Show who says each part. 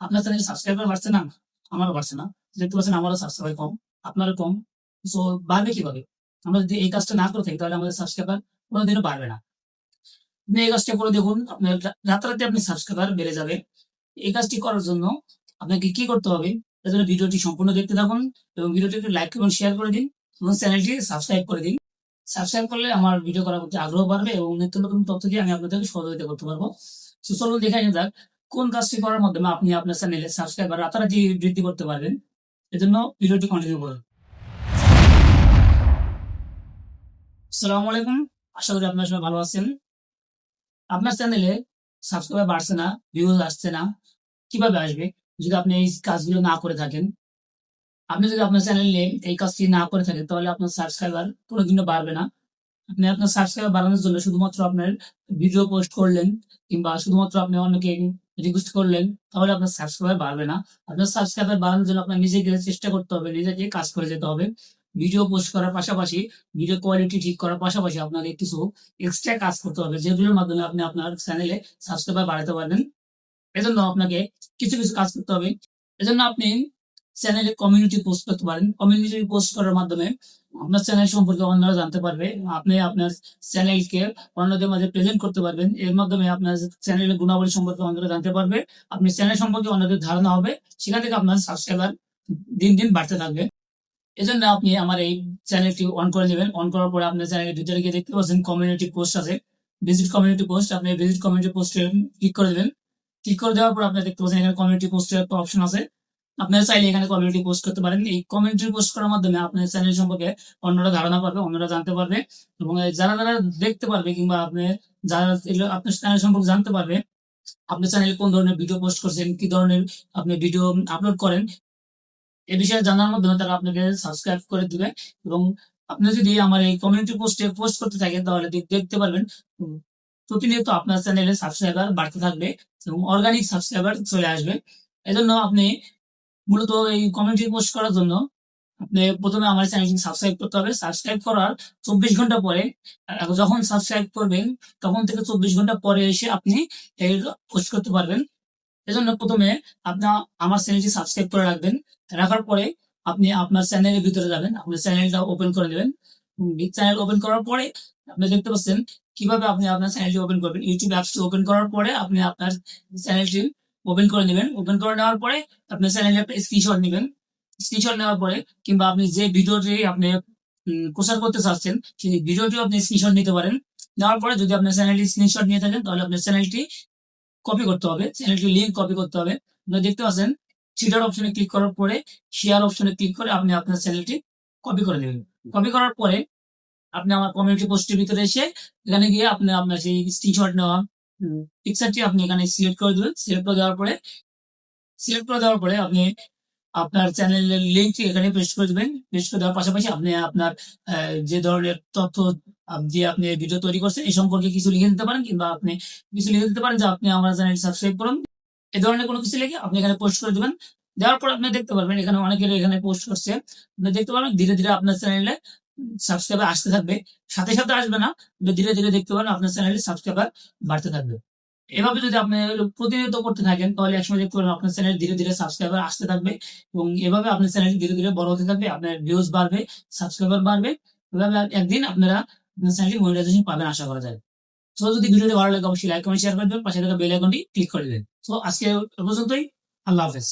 Speaker 1: আপনার চ্যানেলে সাবস্ক্রাইবার বাড়ছে না? আমারও বাড়ছে না। দেখতে পাচ্ছেন, আমারও সাবস্ক্রাইবার কম, আপনারও কম। সো বাড়বে কীভাবে? আমরা যদি এই কাজটা না করে থাকি, তাহলে আমাদের সাবস্ক্রাইবার কোনোদিনও বাড়বে না। এই কাজটা করে দেখুন, আপনার রাতারাতি আপনি সাবস্ক্রাইবার বেড়ে যাবে। এই কাজটি করার জন্য আপনাকে কি করতে হবে? এর জন্য ভিডিওটি সম্পূর্ণ দেখতে থাকুন এবং ভিডিওটি একটু লাইক এবং শেয়ার করে দিন এবং চ্যানেলটি সাবস্ক্রাইব করে দিন। সাবস্ক্রাইব করলে আমার ভিডিও করার প্রতি আগ্রহ বাড়বে এবং নিত্য নতুন তথ্য দিয়ে আমি আপনাদেরকে সহযোগিতা করতে পারব। চলুন দেখে নিয়ে যাক। কোন কাজটি করার মাধ্যমে আপনি আপনার চ্যানেলে সাবস্ক্রাইবার রাতারাতি বৃদ্ধি করতে পারবেন, এজন্য ভিডিওটি কন্টিনিউ করুন। আসসালামু আলাইকুম, আশা করি আপনার সবাই ভালো আছেন। আপনার চ্যানেলে সাবস্ক্রাইবার বাড়ছে না ভিউজ আসছে না, কীভাবে আসবে? যদি আপনি এই কাজগুলো না করে থাকেন, আপনি যদি আপনার চ্যানেলে এই কাজটি না করে থাকেন, তাহলে আপনার সাবস্ক্রাইবার কোনোদিনও বাড়বে না। আপনি আপনার সাবস্ক্রাইবার বাড়ানোর জন্য শুধুমাত্র আপনার ভিডিও পোস্ট করলেন, কিংবা শুধুমাত্র আপনি অন্যকে রিকোয়েস্ট করলেন, তাহলে আপনার সাবস্ক্রাইবার বাড়বে না। আপনার সাবস্ক্রাইবার বাড়ানোর জন্য আপনার নিজেকে চেষ্টা করতে হবে, নিজেকে কাজ করে যেতে হবে। ভিডিও পোস্ট করার পাশাপাশি ভিডিও কোয়ালিটি ঠিক করার পাশাপাশি আপনাকে কিছু এক্সট্রা কাজ করতে হবে, যেগুলোর মাধ্যমে আপনি আপনার চ্যানেলে সাবস্ক্রাইবার বাড়াতে পারবেন। এজন্য আপনাকে কিছু কিছু কাজ করতে হবে। এজন্য আপনি চ্যানেলে কমিউনিটি পোস্ট করতে পারেন। কমিউনিটি পোস্ট করার মাধ্যমে আপনার চ্যানেল সম্পর্কে অন্যরা জানতে পারবে। আপনি আপনার চ্যানেলকে অন্যদের মাঝে প্রেজেন্ট করতে পারবেন। এর মাধ্যমে আপনার চ্যানেলের গুণাবলী সম্পর্কে অন্যরা জানতে পারবে। আপনি চ্যানেল সম্পর্কে অন্যদের ধারণা হবে। সেখান থেকে আপনার সাবস্ক্রাইবার দিন দিন বাড়তে থাকবে। এজন্য আপনি আমার এই চ্যানেলটি অন করে নেবেন। অন করার পরে আপনার চ্যানেলের ভিতরে গিয়ে দেখতে পাচ্ছেন কমিউনিটি পোস্ট আছে। ভিজিট কমিউনিটি পোস্ট আপনি ভিজিট কমিউনিটি পোস্টে ক্লিক করে দেবেন। ক্লিক করে দেওয়ার পর আপনি দেখতে পাচ্ছেন এখানে কমিউনিটি পোস্টের একটা অপশন আছে। আপনারা চাইলে এখানে কমিউনিটি পোস্ট করতে পারেন। এই কমিউনিটি পোস্ট করার মাধ্যমে আপনার চ্যানেল সম্পর্কে অন্যরা ধারণা পাবে অন্যরা জানতে পারবে এবং যারা যারা দেখতে পারবে কিংবা আপনি যারা আপনার চ্যানেল সম্পর্কে জানতে পারবে আপনি চ্যানেলে কোন ধরনের ভিডিও পোস্ট করছেন, কি ধরনের আপনি ভিডিও আপলোড করেন, এ বিষয়ে জানার মাধ্যমে তারা আপনাকে সাবস্ক্রাইব করে দিবে এবং আপনি যদি আমার এই কমিউনিটি পোস্টে পোস্ট করতে থাকেন তাহলে দেখতে পারবেন প্রতিনিয়ত আপনার চ্যানেলে সাবস্ক্রাইবার বাড়তে থাকবে এবং অর্গানিক সাবস্ক্রাইবার চলে আসবে। এজন্য আপনি মূলত এই কমিউনিটি পোস্ট করার জন্য আপনি প্রথমে আমার চ্যানেলটি সাবস্ক্রাইব করতে হবে। সাবস্ক্রাইব করার চব্বিশ ঘণ্টা পরে যখন সাবস্ক্রাইব করবেন, তখন থেকে চব্বিশ ঘণ্টা পরে এসে আপনি এই পোস্ট করতে পারবেন। এজন্য প্রথমে আপনার আমার চ্যানেলটি সাবস্ক্রাইব করে রাখবেন। রাখার পরে আপনি আপনার চ্যানেলের ভিতরে যাবেন। আপনার চ্যানেলটা ওপেন করে নেবেন। চ্যানেল ওপেন করার পরে আপনি দেখতে পাচ্ছেন কীভাবে আপনি আপনার চ্যানেলটি ওপেন করবেন। ইউটিউব অ্যাপসটি ওপেন করার পরে আপনি আপনার চ্যানেলটি ওপেন করে নেবেন। ওপেন করে নেওয়ার পরে আপনার চ্যানেলে একটা স্ক্রিনশট নেবেন। স্ক্রিনশট নেওয়ার পরে কিংবা আপনি যে ভিডিওটি আপনি প্রচার করতে চাচ্ছেন, সেই ভিডিওটিও আপনি স্ক্রিনশট নিতে পারেন। নেওয়ার পরে যদি আপনার চ্যানেলটি স্ক্রিনশট নিয়ে থাকেন, তাহলে আপনার চ্যানেলটি কপি করতে হবে। চ্যানেলটি লিঙ্ক কপি করতে হবে। আপনি দেখতে পাচ্ছেন থ্রিডার অপশনে ক্লিক করার পরে শেয়ার অপশনে ক্লিক করে আপনি আপনার চ্যানেলটি কপি করে দেবেন কপি করার পরে, আপনি আমার কমিউনিটি পোস্টের ভিতরে এসে, এখানে গিয়ে আপনি আপনার সেই স্ক্রিনশট নেওয়া পিকচারটি আপনি এখানে সিলেক্ট করে দেবেন। সিলেক্ট করে দেওয়ার পরে সিলেক্ট করে দেওয়ার পরে আপনি আপনার চ্যানেলের লিঙ্কটি এখানে পেস্ট করে দেবেন। পেস্ট করে দেওয়ার পাশাপাশি আপনি আপনার যে ধরনের তথ্য দিয়ে আপনি ভিডিও তৈরি করছেন, এই সম্পর্কে কিছু লিখে দিতে পারেন কিংবা আপনি কিছু লিখে দিতে পারেন যে আপনি আমার চ্যানেল সাবস্ক্রাইব করুন। এ ধরনের কোনো কিছু লিখে আপনি এখানে পোস্ট করে দেবেন। দেওয়ার পর আপনি দেখতে পারবেন, এখানে অনেকের এখানে পোস্ট করছে। আপনি দেখতে পারবেন, ধীরে ধীরে আপনার চ্যানেলে সাবস্ক্রাইবার আসতে থাকবে। সাথে সাথে আসবে না ধীরে ধীরে দেখতে পারেন আপনার চ্যানেলে সাবস্ক্রাইবার বাড়তে থাকবে। এভাবে যদি আপনি প্রতিনিয়ত করতে থাকেন, তাহলে একসময় দেখতে পারবেন আপনার চ্যানেল ধীরে ধীরে সাবস্ক্রাইবার আসতে থাকবে এবং এভাবে আপনার চ্যানেল ধীরে ধীরে বড় হতে থাকবে, আপনার ভিউজ বাড়বে সাবস্ক্রাইবার বাড়বে, এভাবে একদিন আপনারা চ্যানেলটি মনিটাইজেশন পাবেন আশা করা যায়। তো যদি ভিডিওটি ভালো লাগে, অবশ্যই লাইক কমেন্ট শেয়ার করে দেবেন পাশে থাকা বেল আইকনটি ক্লিক করে দেবেন। তো আজকে পর্যন্তই, আল্লাহ হাফেজ।